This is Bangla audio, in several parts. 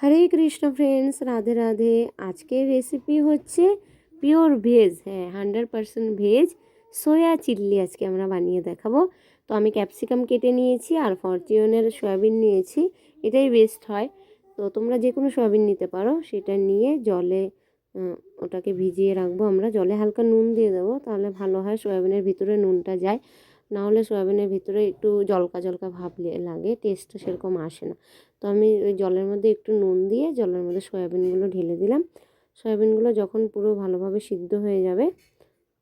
হরে কৃষ্ণ ফ্রেন্ডস রাধে রাধে। আজকের রেসিপি হচ্ছে পিওর ভেজ হ্যাঁ hundred percent veg soya chilli আজকে আমরা বানিয়ে দেখাবো। তো আমি ক্যাপসিকাম কেটে নিয়েছি আর ফরচুনের সয়াবিন নিয়েছি। এটাই বেস্ট হয়। তো তোমরা যে কোনো সয়াবিন নিতে পারো, সেটা নিয়ে জলে ওটাকে ভিজিয়ে রাখব আমরা। জলে হালকা নুন দিয়ে দেবো, তাহলে ভালো হয় সয়াবিনের ভিতরে নুনটা যায়। না হলে সয়াবিনের ভিতরে একটু জলকা জলকা ভাব লাগে টেস্টটা সেরকম আসে না। তো আমি ওই জলের মধ্যে একটু নুন দিয়ে জলের মধ্যে সয়াবিনগুলো ঢেলে দিলাম। সয়াবিনগুলো যখন পুরো ভালোভাবে সিদ্ধ হয়ে যাবে,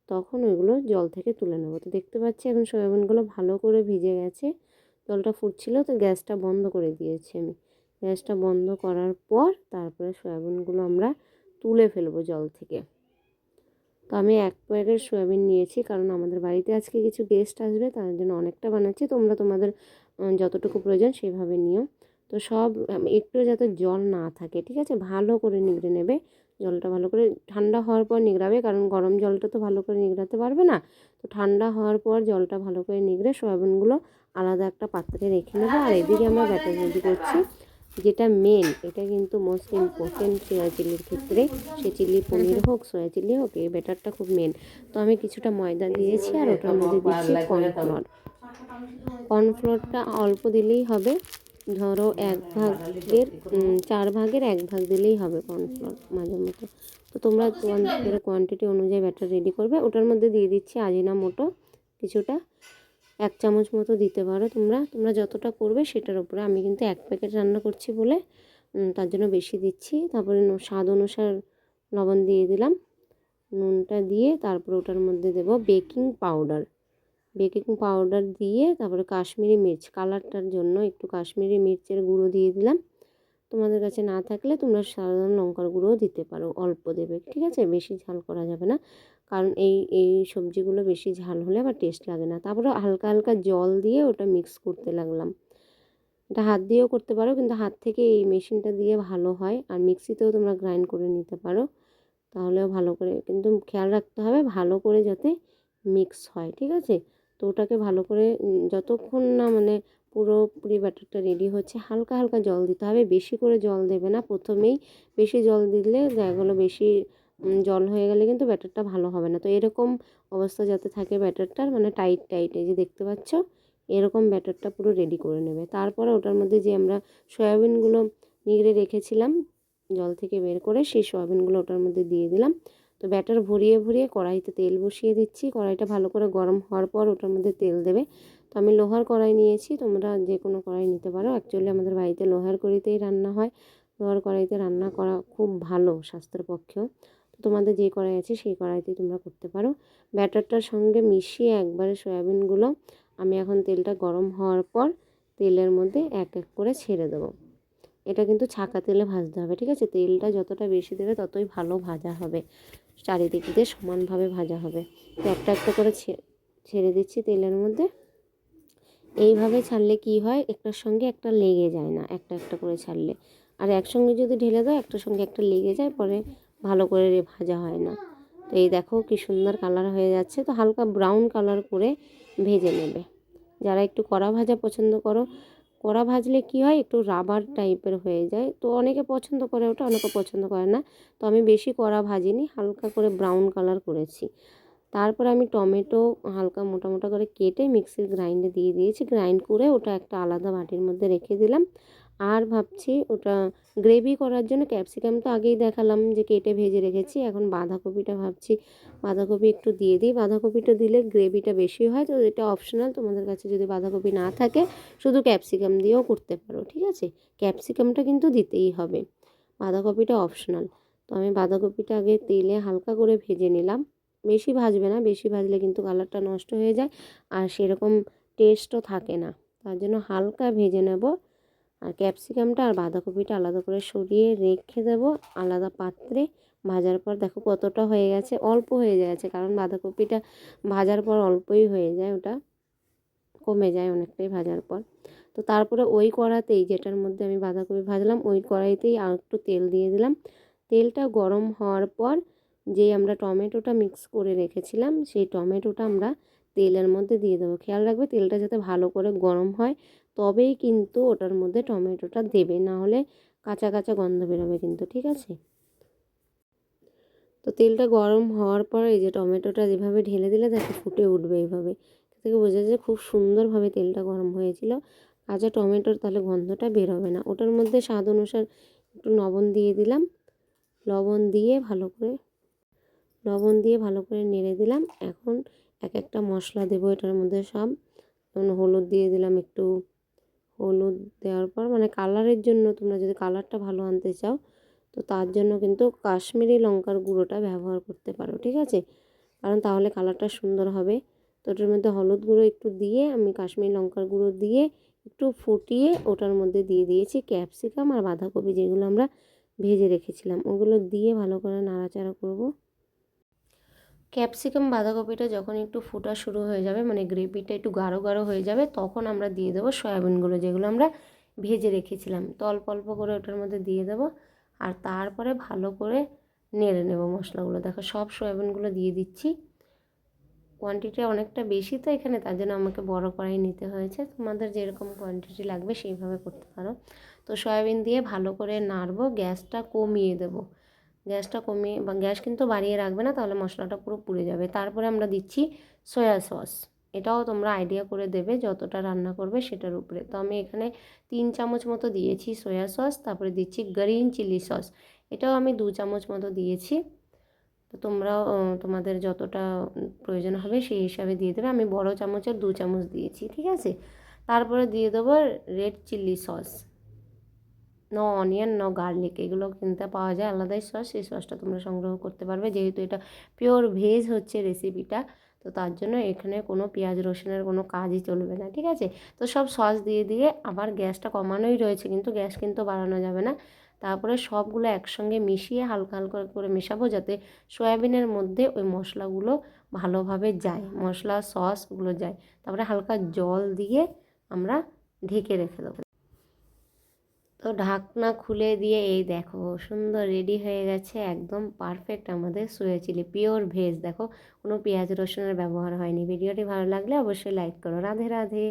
তখন ওইগুলো জল থেকে তুলে নেব। তো দেখতে পাচ্ছি এখন সয়াবিনগুলো ভালো করে ভিজে গেছে। জলটা ফুটছিল, তো গ্যাসটা বন্ধ করে দিয়েছি আমি। গ্যাসটা বন্ধ করার পর তারপরে সয়াবিনগুলো আমরা তুলে ফেলব জল থেকে। তো আমি এক প্যাকেট সয়াবিন নিয়েছি, কারণ আমাদের বাড়িতে আজকে কিছু গেস্ট আসবে তার জন্য অনেকটা বানাচ্ছি। তোমরা তোমাদের যতটুকু প্রয়োজন সেভাবে নিও। তো সব একটু যাতে জল না থাকে, ঠিক আছে? ভালো করে নিগড়ে নেবে। জলটা ভালো করে, ঠান্ডা হওয়ার পর নিগড়াবে কারণ গরম জলটা তো ভালো করে নিগড়াতে পারবে না। তো ঠান্ডা হওয়ার পর জলটা ভালো করে নিগড়ে সয়াবিনগুলো আলাদা একটা পাত্রে রেখে নেব। আর এদিকে আমরা ব্যাটার রেডি করছি। যেটা মেন এটা কিন্তু মোস্ট ইম্পর্টেন্ট সয়া চিলির ক্ষেত্রে, সে চিলি পনির হোক সয়া চিলি হোক, এই ব্যাটারটা খুব মেন তো আমি কিছুটা ময়দা দিয়েছি আর ওটার মধ্যে দিচ্ছি কর্নফ্লোর কর্নফ্লোরটা অল্প দিলেই হবে। ধরো এক ভাগের চার ভাগের এক ভাগ দিলেই হবে কর্নফ্লোর মাঝে মতো তো তোমরা কোয়ান্টিটি অনুযায়ী ব্যাটার রেডি করবে। ওটার মধ্যে দিয়ে দিচ্ছি আজিনা মোটো কিছুটা। এক চামচ মতো দিতে পারো তোমরা। তোমরা যতটা করবে সেটার উপরে আমি কিন্তু এক প্যাকেট রান্না করছি বলে তার জন্য বেশি দিচ্ছি। তারপরে স্বাদ অনুসার লবণ দিয়ে দিলাম। নুনটা দিয়ে তারপরে ওটার মধ্যে দেব বেকিং পাউডার। বেকিং পাউডার দিয়ে তারপরে কাশ্মীরি মির্চ, কালারটার জন্য একটু কাশ্মীরি মির্চের গুঁড়ো দিয়ে দিলাম। তোমাদের কাছে না থাকলে তোমরা সাধারণ লঙ্কার গুঁড়োও দিতে পারো, অল্প দেবে, ঠিক আছে? বেশি ঝাল করা যাবে না। কারণ এই এই সবজিগুলো বেশি ঝাল হলে আবার টেস্ট লাগে না। তারপরে হালকা হালকা জল দিয়ে ওটা মিক্স করতে লাগলাম। এটা হাত দিয়েও করতে পারো, কিন্তু হাত থেকে এই মেশিনটা দিয়ে ভালো হয়। আর মিক্সিতেও তোমরা গ্রাইন্ড করে নিতে পারো, তাহলেও ভালো করে। কিন্তু খেয়াল রাখতে হবে ভালো করে যাতে মিক্স হয়, ঠিক আছে? তো ওটাকে ভালো করে যতক্ষণ না মানে পুরোপুরি ব্যাটারটা রেডি হচ্ছে, হালকা হালকা জল দিতে হবে। বেশি করে জল দেবে না প্রথমেই। বেশি জল দিলে দেখা গেলো বেশি জল হয়ে গেলে কিন্তু ব্যাটারটা ভালো হবে না। তো এরকম অবস্থা যাতে থাকে ব্যাটারটার মানে টাইট টাইট, এই যে দেখতে পাচ্ছ, এরকম ব্যাটারটা পুরো রেডি করে নেবে। তারপরে ওটার মধ্যে যে আমরা সয়াবিনগুলো নিগড়ে রেখেছিলাম, জল থেকে বের করে সেই সয়াবিনগুলো ওটার মধ্যে দিয়ে দিলাম। তো ব্যাটার ভরিয়ে ভরিয়ে কড়াইতে তেল বসিয়ে দিচ্ছি। কড়াইটা ভালো করে গরম হওয়ার পর ওটার মধ্যে তেল দেবে। তো আমি লোহার কড়াই নিয়েছি, তোমরা যে কোনো কড়াই নিতে পারো। অ্যাকচুয়ালি আমাদের বাড়িতে লোহার কড়িতেই রান্না হয়। লোহার কড়াইতে রান্না করা খুব ভালো স্বাস্থ্যের পক্ষেও। তোমাদের যে কড়াই আছে সেই কড়াইতেই তোমরা করতে পারো। ব্যাটারটার সঙ্গে মিশিয়ে একবারে সয়াবিনগুলো আমি এখন তেলটা গরম হওয়ার পর তেলের মধ্যে এক এক করে ছেড়ে দেবো। এটা কিন্তু ছাকা তেলে ভাজতে হবে, ঠিক আছে? তেলটা যতটা বেশি দেবে ততই ভালো ভাজা হবে। চারিদিক দিয়ে সমানভাবে ভাজা হবে। তো একটা একটা করে ছেড়ে দিচ্ছি তেলের মধ্যে। এইভাবে ছাড়লে কি হয়? একটার সঙ্গে একটা লেগে যায় না, একটা একটা করে ছাড়লে। আর একসঙ্গে যদি ঢেলে দাও, একটার সঙ্গে একটা লেগে যায়, পরে ভালো করে ভাজা হয় না। তো এই দেখো কি সুন্দর কালার হয়ে যাচ্ছে। তো হালকা ব্রাউন কালার করে ভেজে নেবে। যারা একটু কড়া ভাজা পছন্দ করো, কড়া ভাজলে কি হয়? একটু রাবার টাইপের হয়ে যায়। তো অনেকে পছন্দ করে ওটা, অনেকে পছন্দ করে না। তো আমি বেশি কড়া ভাজিনি, হালকা করে ব্রাউন কালার করেছি। তারপর আমি টমেটো হালকা মোটা মোটা করে কেটে মিক্সির গ্রাইন্ডে দিয়ে দিয়েছি। গ্রাইন্ড করে ওটা একটা আলাদা বাটির মধ্যে রেখে দিলাম। আর ভাবছি ওটা গ্রেভি করার জন্য ক্যাপসিকাম তো আগেই দেখালাম যে কেটে ভেজে রেখেছি, এখন বাঁধাকপিটা ভাবছি, বাঁধাকপি একটু দিয়ে দিই। বাঁধাকপিটা দিলে গ্রেভিটা বেশি হয়, তো এটা অপশনাল তোমাদের কাছে যদি বাঁধাকপি না থাকে শুধু ক্যাপসিকাম দিয়েও করতে পারো, ঠিক আছে? ক্যাপসিকামটা কিন্তু দিতেই হবে, বাঁধাকপিটা অপশনাল তো আমি বাঁধাকপিটা আগে তেলে হালকা করে ভেজে নিলাম, বেশি ভাজবে না, বেশি ভাজলে কিন্তু কালারটা নষ্ট হয়ে যায়, আর সেরকম টেস্টও থাকে না, তার জন্য হালকা ভেজে নেব আর ক্যাপসিকামটা আর বাঁধাকপিটা আলাদা করে সরিয়ে রেখে দেবো আলাদা পাত্রে। ভাজার পর দেখো কতটা হয়ে গেছে, অল্প হয়ে গেছে, কারণ বাঁধাকপিটা ভাজার পর অল্পই হয়ে যায় ওটা, কমে যায় অনেকটাই ভাজার পর। তো তারপরে ওই কড়াতেই যেটার মধ্যে আমি বাঁধাকপি ভাজলাম, ওই কড়াইতেই আর একটু তেল দিয়ে দিলাম। তেলটা গরম হওয়ার পর যে আমরা টমেটোটা মিক্স করে রেখেছিলাম, সেই টমেটোটা আমরা তেলের মধ্যে দিয়ে দেবো। খেয়াল রাখবে তেলটা যাতে ভালো করে গরম হয় তবেই কিন্তু ওটার মধ্যে টমেটোটা দেবে, না হলে কাঁচা কাঁচা গন্ধ বেরোবে কিন্তু, ঠিক আছে? তো তেলটা গরম হওয়ার পর এই যে টমেটোটা যেভাবে ঢেলে দিলে দেখো ফুটে উঠবে এইভাবে। থেকে বোঝা যায় খুব সুন্দরভাবে তেলটা গরম হয়েছিল। কাঁচা টমেটোর তাহলে গন্ধটা বেরোবে না। ওটার মধ্যে স্বাদ অনুসার একটু লবণ দিয়ে দিলাম। লবণ দিয়ে ভালো করে, লবণ দিয়ে ভালো করে নেড়ে দিলাম। এখন এক একটা মশলা দেবো এটার মধ্যে সব। যেমন হলুদ দিয়ে দিলাম একটু হলুদ দেওয়ার পর মানে কালারের জন্য তোমরা যদি কালারটা ভালো আনতে চাও, তো তার জন্য কিন্তু কাশ্মীরি লঙ্কার গুঁড়োটা ব্যবহার করতে পারো, ঠিক আছে? কারণ তাহলে কালারটা সুন্দর হবে। তো ওটার মধ্যে হলুদ গুঁড়ো একটু দিয়ে, আমি কাশ্মীরি লঙ্কার গুঁড়ো দিয়ে একটু ফুটিয়ে ওটার মধ্যে দিয়ে দিয়েছি ক্যাপসিকাম আর বাঁধাকপি যেগুলো আমরা ভেজে রেখেছিলাম। ওগুলো দিয়ে ভালো করে নাড়াচাড়া করব। ক্যাপসিকাম বাঁধাকপিটা যখন একটু ফোটা শুরু হয়ে যাবে মানে গ্রেভিটা একটু গাঢ় গাঢ় হয়ে যাবে, তখন আমরা দিয়ে দেবো সয়াবিনগুলো যেগুলো আমরা ভেজে রেখেছিলাম। তো অল্প অল্প করে ওটার মধ্যে দিয়ে দেবো আর তারপরে ভালো করে নেড়ে নেব মশলাগুলো। দেখো, সব সয়াবিনগুলো দিয়ে দিচ্ছি। কোয়ান্টিটি অনেকটা বেশি তো এখানে, তার জন্য আমাকে বড় করাই নিতে হয়েছে। তোমাদের যেরকম কোয়ান্টিটি লাগবে সেইভাবে করতে পারো। তো সয়াবিন দিয়ে ভালো করে নাড়বো, গ্যাসটা কমিয়ে দেবো। গ্যাসটা কমিয়ে বা গ্যাস কিন্তু বাড়িয়ে রাখবে না, তাহলে মশলাটা পুরো পুড়ে যাবে। তারপরে আমরা দিচ্ছি সয়া সস এটাও তোমরা আইডিয়া করে দেবে যতটা রান্না করবে সেটার উপরে। তো আমি এখানে তিন চামচ মতো দিয়েছি সয়া সস তারপরে দিচ্ছি গ্রিন চিলি সস এটাও আমি দু চামচ মতো দিয়েছি। তো তোমরাও তোমাদের যতটা প্রয়োজন হবে সেই হিসাবে দিয়ে দেবে। আমি বড় চামচের দু চামচ দিয়েছি, ঠিক আছে? তারপরে দিয়ে দেবো red chilli sauce no onion no garlic এগুলো কিনতে পাওয়া যায়। আলাদাই সস সেই সসটা তোমরা সংগ্রহ করতে পারবে। যেহেতু এটা পিওর ভেজ হচ্ছে রেসিপিটা তো তার জন্য এখানে কোনো পেঁয়াজ রসুনের কোনো কাজই চলবে না, ঠিক আছে? তো সব সস দিয়ে দিয়ে আবার গ্যাসটা কমানোই রয়েছে, কিন্তু গ্যাস কিন্তু বাড়ানো যাবে না। তারপরে সবগুলো একসঙ্গে মিশিয়ে হালকা হালকা করে মেশাবো যাতে সয়াবিনের মধ্যে ওই মশলাগুলো ভালোভাবে যায়, মশলা সসগুলো যায়। তারপরে হালকা জল দিয়ে আমরা ঢেকে রেখে দেবো। তো ঢাকনা খুলে দিয়ে এই দেখো সুন্দর রেডি হয়ে গেছে, একদম পারফেক্ট আমাদের সোয়া চিলি পিওর ভেজ দেখো কোনো পেঁয়াজ রসুনের ব্যবহার হয়নি। ভিডিওটি ভালো লাগলে অবশ্যই লাইক করো। রাধে রাধে।